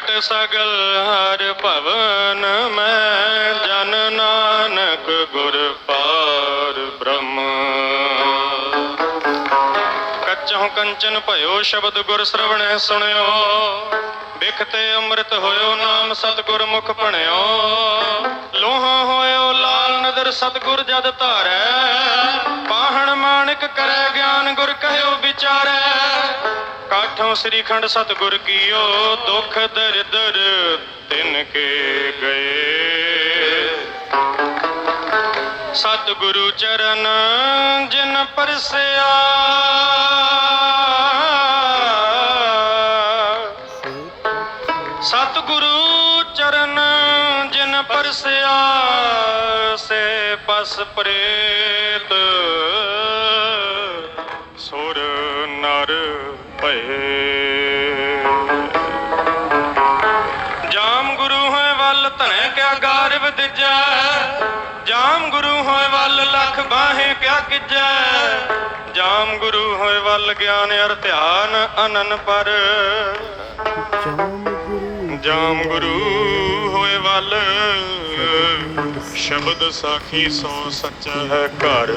ਭੇਟ ਸਗਲ ਹਰ ਭਵਨ ਮੈਂ ਜਨ ਨਾਨਕ ਗੁਰ ਪਾਰ ਬ੍ਰਹਮ। ਕੱਚੋਂ ਕੰਚਨ ਭਇਓ ਸ਼ਬਦ ਗੁਰ ਸਰਵਣੈ ਸੁਣਿਓ, ਬਿਖਤੇ ਅੰਮ੍ਰਿਤ ਹੋਇਓ ਨਾਮ ਸਤਿਗੁਰ ਮੁਖ ਭਣਿਓ ਲੋਹਾ ਹੋਇਓ ਲਾਲ ਨਦਰ ਸਤਿਗੁਰ ਜਦ ਧਾਰੈ, ਪਾਹਣ ਮਾਣਿਕ ਕਰੈ ਗਿਆਨ ਗੁਰ ਕਹਿਓ ਵਿਚਾਰੈ। ਕਾਠੋਂ ਸ੍ਰੀਖੰਡ ਸਤਿਗੁਰ ਕੀਓ, ਦੁਖ ਦਰਿਦਰ ਤਿਨ ਕੇ ਗਏ। ਸਤਿਗੁਰੂ ਚਰਨ ਜਿਨ ਪਰਸਿਆ। ਸਤਿਗੁਰੂ ਚਰਨ ਜਿਨ ਪਰਸਿਆ, ਸੇ ਪਸ ਪ੍ਰੇਤ। ਸੁਰ ਨਰ ਭਏ ਜਾਮ ਗੁਰੂ ਹੋਏ ਵੱਲ ਧਨੈ ਕਿਆ ਗਾਰਵ ਦਿਜੈ। ਜਾਮ ਗੁਰੂ ਹੋਏ ਵੱਲ ਲਖ ਬਾਹੇ ਕਿਆ ਕਿਜੈ ਜਾਮ ਗੁਰੂ ਹੋਏ ਵੱਲ ਗਿਆਨ ਅਰ ਧਿਆਨ ਅਨਨ ਪਰ। ਜਾਮ ਗੁਰੂ ਹੋਏ ਵੱਲ ਸ਼ਬਦ ਸਾਖੀ ਸੋ ਸੱਚ ਹੈ ਘਰ।